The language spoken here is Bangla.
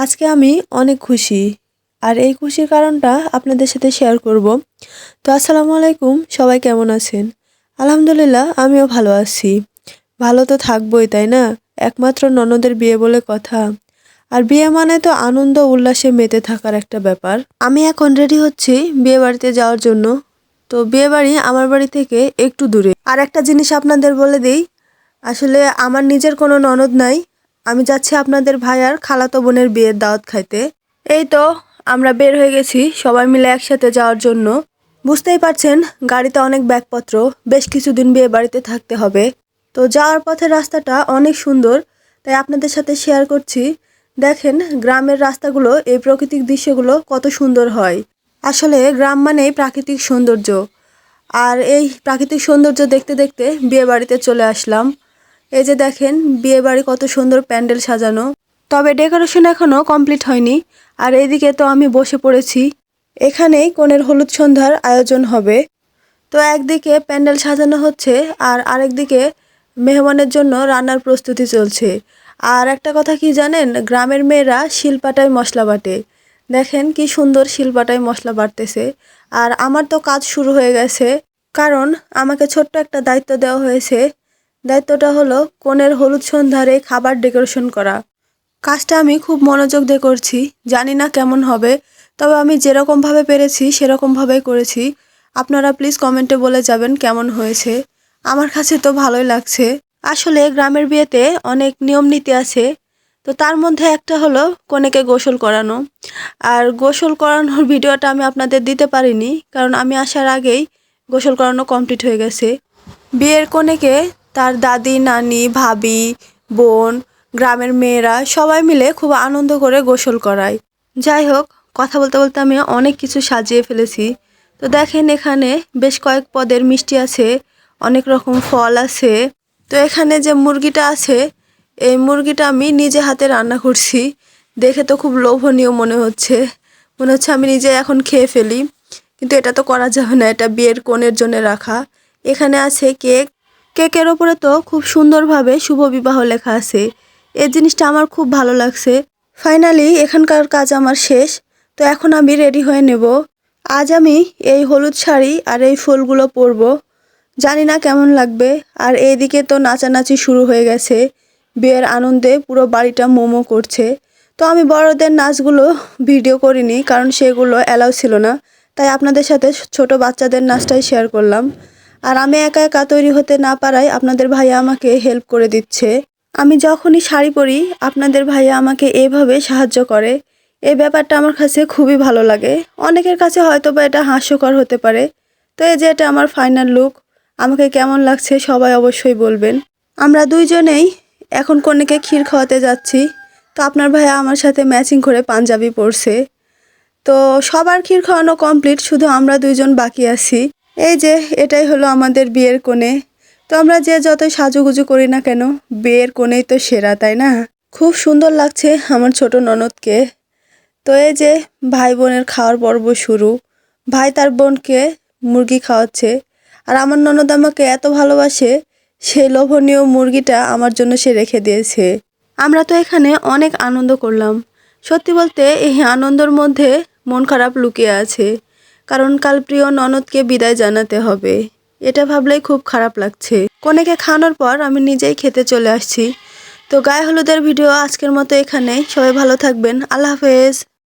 আজকে আমি অনেক খুশি। আর এই খুশির কারণটা আপনাদের সাথে শেয়ার করব। তো আসসালামু আলাইকুম, সবাই কেমন আছেন? আলহামদুলিল্লাহ, আমিও ভালো আছি। ভালো তো থাকবোই, তাই না? একমাত্র ননদের বিয়ে বলে কথা। আর বিয়ে মানে তো আনন্দ উল্লাসে মেতে থাকার একটা ব্যাপার। আমি এখন রেডি হচ্ছি বিয়ে বাড়িতে যাওয়ার জন্য। তো বিয়ে বাড়ি আমার বাড়ি থেকে একটু দূরে। আর একটা জিনিস আপনাদের বলে দিই, আসলে আমার নিজের কোনো ননদ নাই আমি যাচ্ছি আপনাদের ভাইয়ার খালাতো বোনের বিয়ের দাওয়াত খাইতে। এই তো, আমরা বের হয়ে গেছি সবাই মিলে একসাথে যাওয়ার জন্য। বুঝতেই পারছেন, গাড়িতে অনেক ব্যাগপত্র, বেশ কিছুদিন বিয়ে বাড়িতে থাকতে হবে। তো যাওয়ার পথের রাস্তাটা অনেক সুন্দর, তাই আপনাদের সাথে শেয়ার করছি। দেখেন, গ্রামের রাস্তাগুলো, এই প্রাকৃতিক দৃশ্যগুলো কত সুন্দর হয়। আসলে গ্রাম মানেই প্রাকৃতিক সৌন্দর্য। আর এই প্রাকৃতিক সৌন্দর্য দেখতে দেখতে বিয়ে বাড়িতে চলে আসলাম। এই যে দেখেন বিয়ে বাড়ি কত সুন্দর প্যান্ডেল সাজানো। তবে ডেকোরেশন এখনও কমপ্লিট হয়নি। আর এইদিকে তো আমি বসে পড়েছি। এখানেই কনের হলুদ সন্ধ্যার আয়োজন হবে। তো একদিকে প্যান্ডেল সাজানো হচ্ছে, আর আরেকদিকে মেহমানের জন্য রান্নার প্রস্তুতি চলছে। আর একটা কথা কি জানেন, গ্রামের মেয়েরা শিলপাটায় মশলা বাটে। দেখেন কি সুন্দর শিলপাটায় মশলা বাটতেছে। আর আমার তো কাজ শুরু হয়ে গেছে, কারণ আমাকে ছোট্ট একটা দায়িত্ব দেওয়া হয়েছে দায়িত্বটা হলো কনের হলুদ সন্ধ্যারে খাবার ডেকোরেশন করা। কাজটা আমি খুব মনোযোগ দিয়ে করছি, জানি না কেমন হবে, তবে আমি যেরকমভাবে পেরেছি সেরকমভাবেই করেছি। আপনারা প্লিজ কমেন্টে বলে যাবেন কেমন হয়েছে। আমার কাছে তো ভালোই লাগছে। আসলে গ্রামের বিয়েতে অনেক নিয়ম নীতি আছে, তো তার মধ্যে একটা হলো কনেকে গোসল করানো। আর গোসল করানোর ভিডিওটা আমি আপনাদের দিতে পারিনি, কারণ আমি আসার আগেই গোসল করানো কমপ্লিট হয়ে গেছে। বিয়ের কনেকে তার দাদি, নানি, ভাবি, বোন, গ্রামের মেয়েরা সবাই মিলে খুব আনন্দ করে গোসল করায়। যাই হোক, কথা বলতে বলতে আমি অনেক কিছু সাজিয়ে ফেলেছি। তো দেখেন এখানে বেশ কয়েক পদের মিষ্টি আছে, অনেক রকম ফল আছে। তো এখানে যে মুরগিটা আছে, এই মুরগিটা আমি নিজে হাতে রান্না করছি। দেখে তো খুব লোভনীয় মনে হচ্ছে। মনে হচ্ছে আমি নিজে এখন খেয়ে ফেলি। কিন্তু এটা তো করা যাবে না, এটা বিয়ের কোণের জন্য রাখা। এখানে আছে কেক কেকের ওপরে তো খুব সুন্দরভাবে শুভ বিবাহ লেখা আছে। এই জিনিসটা আমার খুব ভালো লাগছে। ফাইনালি এখানকার কাজ আমার শেষ। তো এখন আমি রেডি হয়ে নেব। আজ আমি এই হলুদ শাড়ি আর এই ফুলগুলো পরব। জানি না কেমন লাগবে। আর এইদিকে তো নাচানাচি শুরু হয়ে গেছে। বিয়ের আনন্দে পুরো বাড়িটা মোমো করছে। তো আমি বড়দের নাচগুলো ভিডিও করিনি, কারণ সেগুলো অ্যালাউ ছিল না। তাই আপনাদের সাথে ছোট বাচ্চাদের নাচটাই শেয়ার করলাম। আর আমি একা একা তৈরি হতে না পারায় আপনাদের ভাইয়া আমাকে হেল্প করে দিচ্ছে। আমি যখনই শাড়ি পরি, আপনাদের ভাইয়া আমাকে এভাবে সাহায্য করে। এই ব্যাপারটা আমার কাছে খুবই ভালো লাগে। অনেকের কাছে হয়তো বা এটা হাস্যকর হতে পারে। তো এই যে এটা আমার ফাইনাল লুক আমাকে কেমন লাগছে সবাই অবশ্যই বলবেন। আমরা দুইজনেই এখন কনেকে ক্ষীর খাওয়াতে যাচ্ছি। তো আপনার ভাইয়া আমার সাথে ম্যাচিং করে পাঞ্জাবি পরছে। তো সবার ক্ষীর খাওয়ানো কমপ্লিট শুধু আমরা দুইজন বাকি আছি। এই যে, এটাই হলো আমাদের বিয়ের কোণে। তো আমরা যে যতই সাজুগুজু করি না কেন, বিয়ের কোণেই তো সেরা, তাই না? খুব সুন্দর লাগছে আমার ছোট ননদকে। তো এই যে, ভাই বোনের খাওয়ার পর্ব শুরু। ভাই তার বোনকে মুরগি খাওয়াচ্ছে। আর আমার ননদ আমাকে এত ভালোবাসে, সেই লোভনীয় মুরগিটা আমার জন্য সে রেখে দিয়েছে। আমরা তো এখানে অনেক আনন্দ করলাম। সত্যি বলতে, এই আনন্দের মধ্যে মন খারাপ লুকিয়ে আছে। কারণ কাল প্রিয় ননদকে বিদায় জানাতে হবে। এটা ভাবলেই খুব খারাপ লাগছে। কনেকে খাওয়ানোর পর আমি নিজেই খেতে চলে আসছি। তো গায়ে হলুদের ভিডিও আজকের মতো এখানে সবাই ভালো থাকবেন। আল্লাহ হাফেজ।